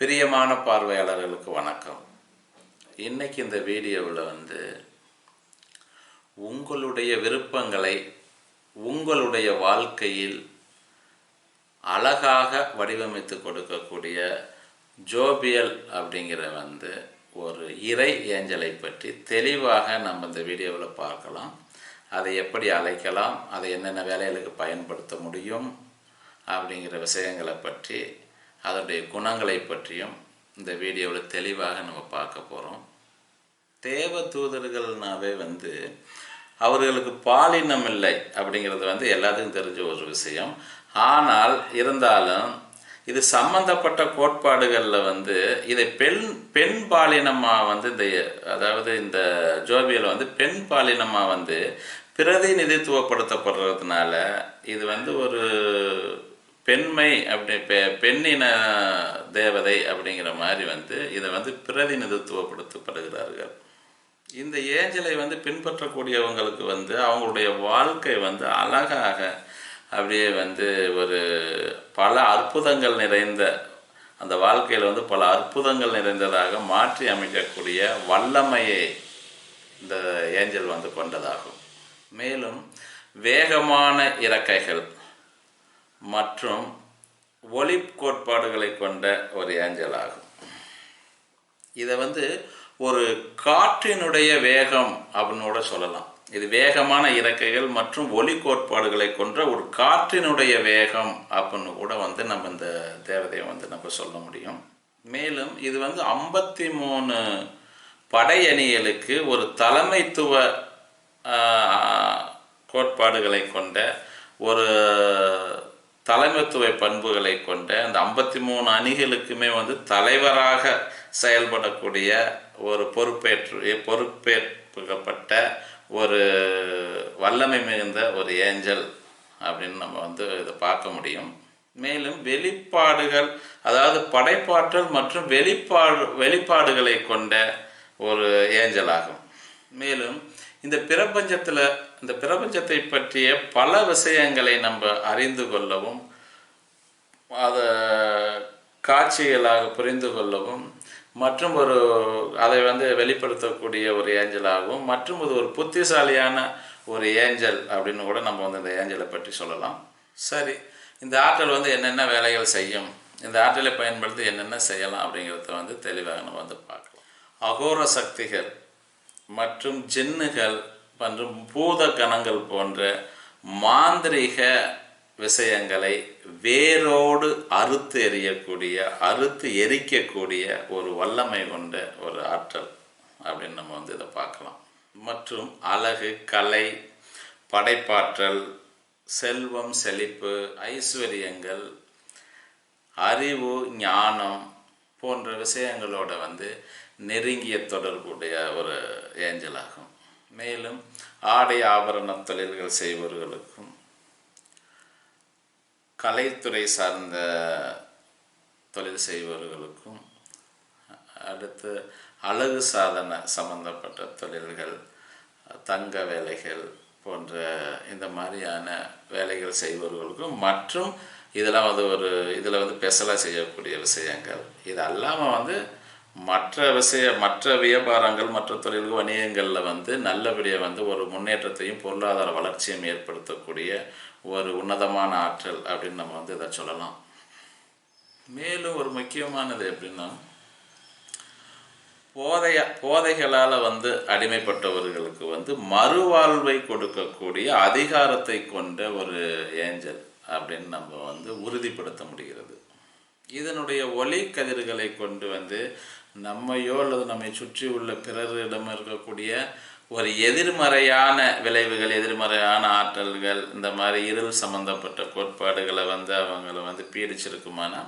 பிரியமான பார்வையாளர்களுக்கு வணக்கம். இன்னைக்கு இந்த வீடியோவில் வந்து உங்களுடைய விருப்பங்களை உங்களுடைய வாழ்க்கையில் அழகாக வடிவமைத்து கொடுக்கக்கூடிய ஜோபியல் அப்படிங்கிற வந்து ஒரு இறை ஏஞ்சலை பற்றி தெளிவாக நம்ம இந்த வீடியோவில் பார்க்கலாம். அதை எப்படி அழைக்கலாம் அதை என்னென்ன வேலைகளுக்கு பயன்படுத்த முடியும் அப்படிங்கிற விஷயங்களை பற்றி அதனுடைய குணங்களை பற்றியும் இந்த வீடியோவில் தெளிவாக நம்ம பார்க்க போகிறோம் தேவ தூதர்கள்னாவே வந்து அவர்களுக்கு பாலினம் இல்லை அப்படிங்கிறது வந்து எல்லாத்துக்கும் தெரிஞ்ச ஒரு விஷயம். ஆனால் இருந்தாலும் இது சம்பந்தப்பட்ட கோட்பாடுகளில் வந்து இதை பெண் பெண் பாலினமாக வந்து இந்த அதாவது இந்த ஜோபியில் வந்து பெண் பாலினமாக வந்து பிரதிநிதித்துவப்படுத்தப்படுறதுனால இது வந்து ஒரு பெண்மை அப்படி பெ பெண்ணின தேவதை அப்படிங்கிற மாதிரி வந்து இதை வந்து பிரதிநிதித்துவப்படுத்தப்படுகிறார்கள். இந்த ஏஞ்சலை வந்து பின்பற்றக்கூடியவங்களுக்கு வந்து அவங்களுடைய வாழ்க்கை வந்து அழகாக அப்படியே வந்து ஒரு பல அற்புதங்கள் நிறைந்த அந்த வாழ்க்கையில் வந்து பல அற்புதங்கள் நிறைந்ததாக மாற்றி அமைக்கக்கூடிய வல்லமையை இந்த ஏஞ்சல் வந்து கொண்டதாகும். மேலும் வேகமான இறக்கைகள். மற்றும் ஒளி கோட்பாடுகளை கொண்ட ஒரு ஏஞ்சல் ஆகும். இதை வந்து ஒரு காற்றினுடைய வேகம் அப்படின்னு கூட சொல்லலாம். இது வேகமான இறக்கைகள் மற்றும் ஒளி கோட்பாடுகளை கொன்ற ஒரு காற்றினுடைய வேகம் அப்படின்னு கூட வந்து நம்ம இந்த தேவதையை வந்து நம்ம சொல்ல முடியும். மேலும் இது வந்து ஐம்பத்தி மூணு படையணிகளுக்கு ஒரு தலைமைத்துவ கோட்பாடுகளை கொண்ட ஒரு தலைமைத்துவ பண்புகளை கொண்ட அந்த ஐம்பத்தி மூணு அணிகளுக்குமே வந்து தலைவராக செயல்படக்கூடிய ஒரு பொறுப்பேற்று பொறுப்பேற்கப்பட்ட ஒரு வல்லமை மிகுந்த ஒரு ஏஞ்சல் அப்படின்னு நம்ம வந்து இதை பார்க்க முடியும். மேலும் வெளிப்பாடுகள் அதாவது படைப்பாற்றல் மற்றும் வெளிப்பாடு வெளிப்பாடுகளை கொண்ட ஒரு ஏஞ்சல் ஆகும். மேலும் இந்த பிரபஞ்சத்தில் இந்த பிரபஞ்சத்தை பற்றிய பல விஷயங்களை நம்ம அறிந்து கொள்ளவும் அதை காட்சிகளாக புரிந்து கொள்ளவும் மற்றும் ஒரு அதை வந்து வெளிப்படுத்தக்கூடிய ஒரு ஏஞ்சலாகவும் மற்றும் இது ஒரு புத்திசாலியான ஒரு ஏஞ்சல் அப்படின்னு கூட நம்ம வந்து இந்த ஏஞ்சலை பற்றி சொல்லலாம். சரி இந்த ஆற்றல் வந்து என்னென்ன வேலைகள் செய்யும் இந்த ஆற்றலை பயன்படுத்தி என்னென்ன செய்யலாம் அப்படிங்கிறத வந்து தெளிவாக நம்ம வந்து பார்க்கலாம். அகோர சக்திகள் மற்றும் ஜின்னுகள் மற்றும் பூத கணங்கள் போன்ற மாந்திரிக விஷயங்களை வேரோடு அறுத்து எறியக்கூடிய அறுத்து எரிக்கக்கூடிய ஒரு வல்லமை கொண்ட ஒரு ஆற்றல் அப்படின்னு நம்ம வந்து இதை பார்க்கலாம். மற்றும் அழகு கலை படைப்பாற்றல் செல்வம் செழிப்பு ஐஸ்வர்யங்கள் அறிவு ஞானம் போன்ற விஷயங்களோட வந்து நெருங்கிய தொடர்புடைய ஒரு ஏஞ்சல் ஆகும். மேலும் ஆடை ஆபரண தொழில்கள் செய்பவர்களுக்கும் கலைத்துறை சார்ந்த தொழில் செய்பவர்களுக்கும் அடுத்து அழகு சாதன சம்பந்தப்பட்ட தொழில்கள் தங்க வேலைகள் போன்ற இந்த மாதிரியான வேலைகள் செய்பவர்களுக்கும் மற்றும் இதெல்லாம் வந்து ஒரு இதில் வந்து ஸ்பெஷலாக செய்யக்கூடிய விஷயங்கள். இது அல்லாமல் வந்து மற்ற விஷய மற்ற வியாபாரங்கள் மற்ற தொழில்கள் வணிகங்களில் வந்து நல்லபடியாக வந்து ஒரு முன்னேற்றத்தையும் பொருளாதார வளர்ச்சியும் ஏற்படுத்தக்கூடிய ஒரு உன்னதமான ஆற்றல் அப்படின்னு நம்ம வந்து இதை சொல்லலாம். மேலும் ஒரு முக்கியமானது எப்படின்னா போதைய போதைகளால் வந்து அடிமைப்பட்டவர்களுக்கு வந்து மறுவாழ்வை கொடுக்கக்கூடிய அதிகாரத்தை கொண்ட ஒரு ஏஞ்சல் அப்படின்னு நம்ம வந்து உறுதிப்படுத்த முடிகிறது. இதனுடைய ஒளி கதிர்களை கொண்டு வந்து நம்மையோ அல்லது நம்மை சுற்றி உள்ள பிறரிடம் இருக்கக்கூடிய ஒரு எதிர்மறையான விளைவுகள் எதிர்மறையான ஆற்றல்கள் இந்த மாதிரி இருள் சம்மந்தப்பட்ட கோட்பாடுகளை வந்து அவங்கள வந்து பீடிச்சிருக்குமானா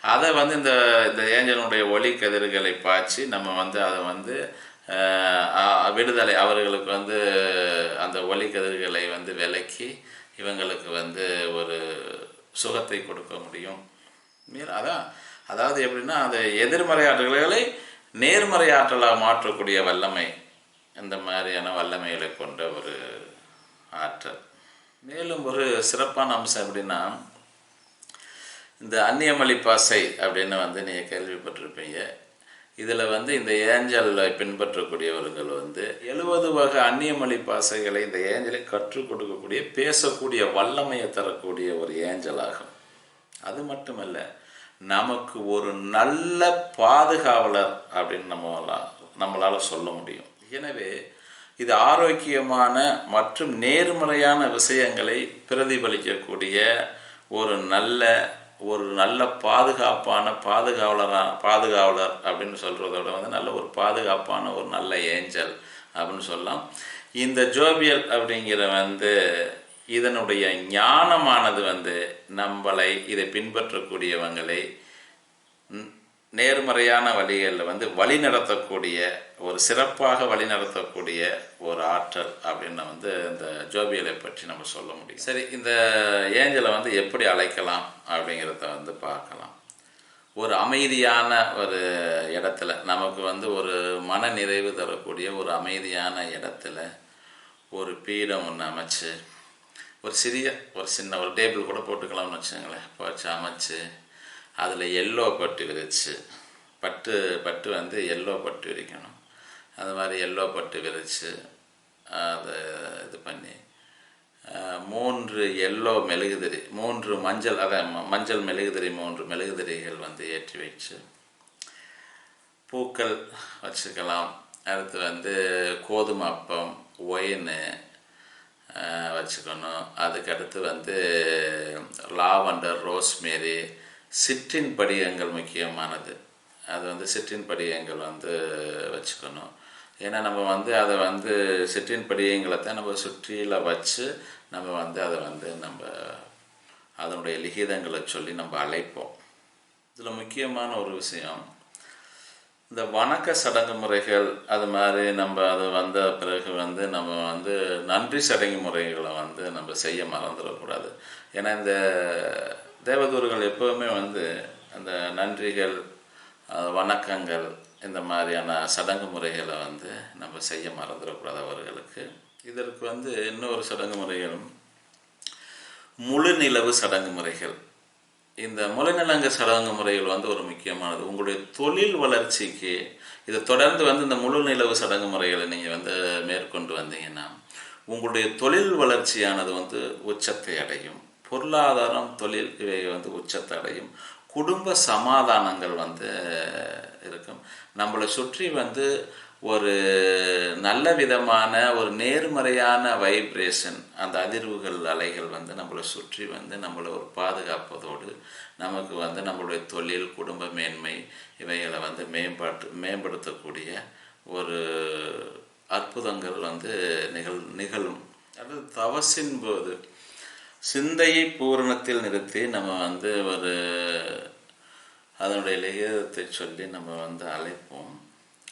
அதை வந்து இந்த இந்த ஏஞ்சனுடைய ஒளி கதிர்களை பாய்ச்சி நம்ம வந்து அதை வந்து விடுதலை அவர்களுக்கு வந்து அந்த ஒளி கதிர்களை வந்து விலக்கி இவங்களுக்கு வந்து ஒரு சுகத்தை கொடுக்க முடியும். அதான் அதாவது எப்படின்னா அந்த எதிர்மறை ஆற்றல்களை நேர்மறை ஆற்றலாக மாற்றக்கூடிய வல்லமை இந்த மாதிரியான வல்லமைகளை கொண்ட ஒரு ஆற்றல். மேலும் ஒரு சிறப்பான அம்சம் எப்படின்னா இந்த அந்நியமொழி பாசை அப்படின்னு வந்து நீங்கள் கேள்விப்பட்டிருப்பீங்க. இதில் வந்து இந்த ஏஞ்சலை பின்பற்றக்கூடியவர்கள் வந்து எழுபது வகை அந்நியமொழி பாசைகளை இந்த ஏஞ்சலை கற்றுக் கொடுக்கக்கூடிய பேசக்கூடிய வல்லமையை தரக்கூடிய ஒரு ஏஞ்சலாகும் அது மட்டுமல்ல நமக்கு ஒரு நல்ல பாதுகாவலர் அப்படின்னு நம்மளால் நம்மளால் சொல்ல முடியும். எனவே இது ஆரோக்கியமான மற்றும் நேர்மறையான விஷயங்களை பிரதிபலிக்கக்கூடிய ஒரு நல்ல ஒரு நல்ல பாதுகாப்பான பாதுகாவலரான பாதுகாவலர் அப்படின்னு சொல்கிறதோட வந்து நல்ல ஒரு பாதுகாப்பான ஒரு நல்ல ஏஞ்சல் அப்படின்னு சொல்லலாம். இந்த ஜோபியல் அப்படிங்கிற வந்து இதனுடைய ஞானமானது வந்து நம்மளை இதை பின்பற்றக்கூடியவங்களை நேர்மறையான வழிகளில் வந்து வழி நடத்தக்கூடிய ஒரு சிறப்பாக வழி நடத்தக்கூடிய ஒரு ஆற்றல் அப்படின்னு வந்து இந்த ஜோபியலை பற்றி நம்ம சொல்ல முடியும். சரி இந்த ஏஞ்சலை வந்து எப்படி அழைக்கலாம் அப்படிங்கிறத வந்து பார்க்கலாம். ஒரு அமைதியான ஒரு இடத்துல நமக்கு வந்து ஒரு மன நிறைவு தரக்கூடிய ஒரு அமைதியான இடத்துல ஒரு பீடம் ஒன்று அமைச்சு ஒரு சிறிய ஒரு சின்ன ஒரு டேபிள் கூட போட்டுக்கலாம்னு வச்சுங்களேன் போச்சு அமைச்சு அதில் எல்லோ பட்டு விரிச்சு பட்டு பட்டு வந்து எல்லோ பட்டு விரிக்கணும். அது மாதிரி எல்லோ பட்டு விரிச்சு அதை இது பண்ணி மூன்று எல்லோ மெழுகுதிரி மூன்று மஞ்சள் அதான் ம- மஞ்சள் மெழுகுதிரி மூன்று மெழுகுதிரிகள் வந்து ஏற்றி வச்சு பூக்கள் வச்சுக்கலாம். அடுத்து வந்து கோதுமை அப்பம் ஒயின் வச்சுக்கணும். அதுக்கடுத்து வந்து லாவண்டர் ரோஸ்மேரி சிற்றின் படியங்கள் முக்கியமானது. அது வந்து சிற்றின் படியங்கள் வந்து வச்சுக்கணும். ஏன்னா நம்ம வந்து அதை வந்து சிற்றின் படியங்களை தான் நம்ம சுற்றியில் வச்சு நம்ம வந்து அதை வந்து நம்ம அதனுடைய லிகிதங்களை சொல்லி நம்ம அழைப்போம். இதில் முக்கியமான ஒரு விஷயம் இந்த வணக்க சடங்கு முறைகள் அது மாதிரி நம்ம அது வந்த பிறகு வந்து நம்ம வந்து நன்றி சடங்கு முறைகளை வந்து நம்ம செய்ய மறந்துடக்கூடாது. ஏன்னா இந்த தேவதூர்கள் எப்போவுமே வந்து அந்த நன்றிகள் வணக்கங்கள் இந்த மாதிரியான சடங்கு முறைகளை வந்து நம்ம செய்ய மறந்துடக்கூடாது அவர்களுக்கு. இதற்கு வந்து இன்னொரு சடங்கு முறைகளும் முழு நிலவு சடங்கு முறைகள். இந்த முழுநிலங்க சடங்கு முறைகள் வந்து ஒரு முக்கியமானது. உங்களுடைய தொழில் வளர்ச்சிக்கு இதை தொடர்ந்து வந்து இந்த முழு நிலவு சடங்கு முறைகளை நீங்கள் வந்து மேற்கொண்டு வந்தீங்கன்னா உங்களுடைய தொழில் வளர்ச்சியானது வந்து உச்சத்தை அடையும். பொருளாதாரம் தொழில் இவை வந்து உச்சத்தை அடையும். குடும்ப சமாதானங்கள் வந்து இருக்கும். நம்மளை சுற்றி வந்து ஒரு நல்ல விதமான ஒரு நேர்மறையான வைப்ரேஷன் அந்த அதிர்வுகள் அலைகள் வந்து நம்மளை சுற்றி வந்து நம்மளை ஒரு பாதுகாப்பதோடு நமக்கு வந்து நம்மளுடைய தொழில் குடும்ப மேன்மை இவைகளை வந்து மேம்பாட்டு மேம்படுத்தக்கூடிய ஒரு அற்புதங்கள் வந்து நிகழ் நிகழும். அது தவசின் போது சிந்தையை பூரணத்தில் நிறுத்தி நம்ம வந்து ஒரு அதனுடைய லிகிதத்தை சொல்லி நம்ம வந்து அழைப்போம்.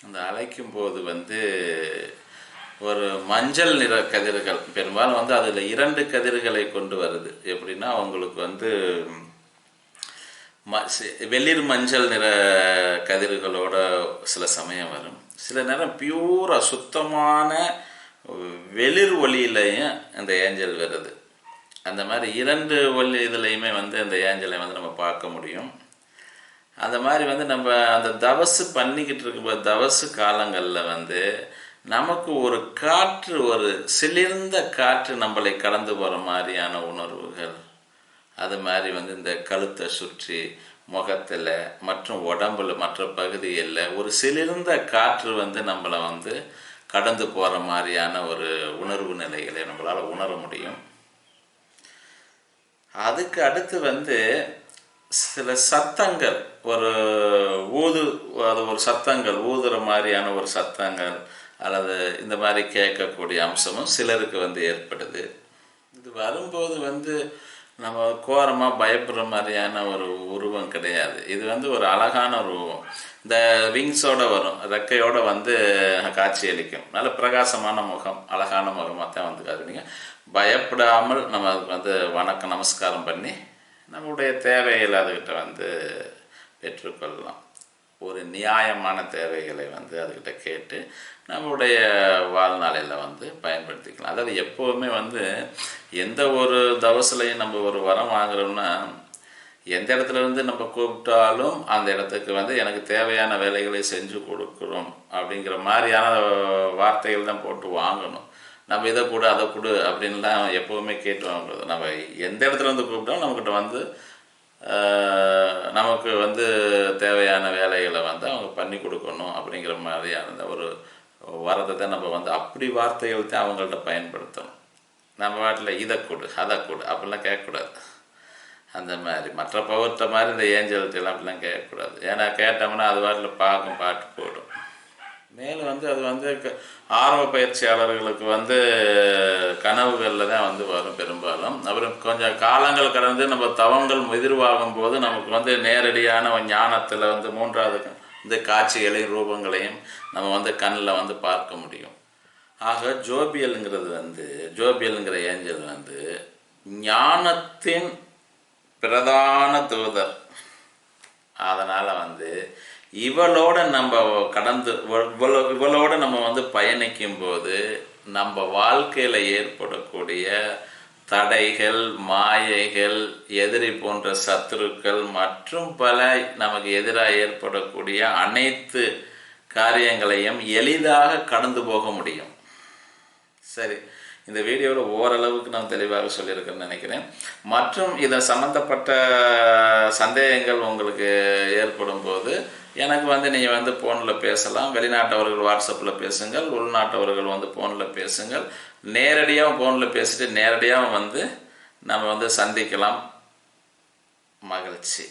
அந்த அழைக்கும் போது வந்து ஒரு மஞ்சள் நிற கதிர்கள். பெரும்பாலும் வந்து அதில் இரண்டு கதிர்களை கொண்டு வருது. எப்படின்னா அவங்களுக்கு வந்து ம சி- வெளிர் மஞ்சள் நிற கதிர்களோட சில சமயம் வரும். சில நேரம் பியூராக சுத்தமான வெளிர் ஒளியிலையும் அந்த ஏஞ்சல் வருது. அந்த மாதிரி இரண்டு ஒளி இதுலேயுமே வந்து அந்த ஏஞ்சலை வந்து நம்ம பார்க்க முடியும். அந்த மாதிரி வந்து நம்ம அந்த தவசு பண்ணிக்கிட்டு இருக்கும்போது தவசு காலங்களில் வந்து நமக்கு ஒரு காற்று ஒரு சிலிர்ந்த காற்று நம்மளை கடந்து போகிற மாதிரியான உணர்வுகள். அது மாதிரி வந்து இந்த கழுத்தை சுற்றி முகத்தில் மற்றும் உடம்புல மற்ற பகுதிகளில் ஒரு சிலிர்ந்த காற்று வந்து நம்மளை வந்து கடந்து போகிற மாதிரியான ஒரு உணர்வு நிலைகளை நம்மளால் உணர முடியும். அதுக்கு அடுத்து வந்து சில சத்தங்கள் ஒரு ஊது அது ஒரு சத்தங்கள் ஊதுற மாதிரியான ஒரு சத்தங்கள் அல்லது இந்த மாதிரி கேட்கக்கூடிய அம்சமும் சிலருக்கு வந்து ஏற்படுது. இது வரும்போது வந்து நம்ம கோரமாக பயப்படுற மாதிரியான ஒரு உருவம் கிடையாது. இது வந்து ஒரு அழகான ஒரு உருவம். இந்த விங்ஸோட வரும். ரெக்கையோட வந்து காட்சியளிக்கும் நல்ல பிரகாசமான முகம் அழகான முகமாக தான் வந்து காட்டுவீங்க. பயப்படாமல் நம்ம அதுக்கு வந்து வணக்கம் நமஸ்காரம் பண்ணி நம்முடைய தேவைகளை அதுக்கிட்ட வந்து பெற்றுக்கொள்ளலாம். ஒரு நியாயமான தேவைகளை வந்து அதுக்கிட்ட கேட்டு நம்முடைய வாழ்நாளையில் வந்து பயன்படுத்திக்கலாம். அதாவது எப்போவுமே வந்து எந்த ஒரு தவசலையும் நம்ம ஒரு வரம் வாங்குறோம்னா எந்த இடத்துல இருந்து நம்ம கூப்பிட்டாலும் அந்த இடத்துக்கு வந்து எனக்கு தேவையான வேலைகளை செஞ்சு கொடுக்குறோம் அப்படிங்கிற மாதிரியான வார்த்தைகள் தான் போட்டு வாங்கணும். நம்ம இதை கொடு அதை கொடு அப்படின்லாம் எப்போவுமே கேட்டு வாங்குறது நம்ம எந்த இடத்துல இருந்து கூப்பிட்டாலும் நம்மக்கிட்ட வந்து நமக்கு வந்து தேவையான வேலைகளை வந்து அவங்க பண்ணி கொடுக்கணும் அப்படிங்கிற மாதிரியான ஒரு வரத்தை தான் நம்ம வந்து அப்படி வார்த்தைகள் தான் அவங்கள்ட்ட பயன்படுத்தணும். நம்ம வாட்டில் இதை கொடு அதை கொடு அப்படிலாம் கேட்கக்கூடாது. அந்த மாதிரி மற்ற பவர்கிட்ட மாதிரி இந்த ஏஞ்சல்கிட்டலாம் அப்படிலாம் கேட்கக்கூடாது. ஏன்னா கேட்டோம்னா அது வாட்டில் பார்க்கும் பாட்டு போடும் மேலும் வந்து அது வந்து க- ஆர்வ பயிற்சியாளர்களுக்கு வந்து கனவுகளில் தான் வந்து வரும் பெரும்பாலும். அப்புறம் கொஞ்சம் காலங்கள் கடந்து நம்ம தவங்கள் எதிர்வாகும் போது நமக்கு வந்து நேரடியான ஞானத்தில் வந்து மூன்றாவது இந்த காட்சிகளையும் ரூபங்களையும் நம்ம வந்து கண்ணில் வந்து பார்க்க முடியும். ஆக ஜோபியலுங்கிறது வந்து ஜோபியலுங்கிற ஏஞ்சல் வந்து ஞானத்தின் பிரதான தூதர். அதனால் வந்து இவளோட நம்ம கடந்து இவளோ இவளோட நம்ம வந்து பயணிக்கும் போது நம்ம வாழ்க்கையில் ஏற்படக்கூடிய தடைகள் மாயைகள் எதிரி போன்ற சத்துருக்கள் மற்றும் பல நமக்கு எதிராக ஏற்படக்கூடிய அனைத்து காரியங்களையும் எளிதாக கடந்து போக முடியும். சரி. இந்த வீடியோவில் ஓரளவுக்கு நான் தெளிவாக சொல்லியிருக்கேன்னு நினைக்கிறேன். மற்றும் இதை சம்மந்தப்பட்ட சந்தேகங்கள் உங்களுக்கு ஏற்படும் போது எனக்கு வந்து நீங்கள் வந்து ஃபோனில் பேசலாம். வெளிநாட்டவர்கள் வாட்ஸ்அப்பில் பேசுங்கள். உள்நாட்டவர்கள் வந்து ஃபோனில் பேசுங்கள். நேரடியாக ஃபோனில் பேசிட்டு நேரடியாக வந்து நம்ம வந்து சந்திக்கலாம். மகிழ்ச்சி.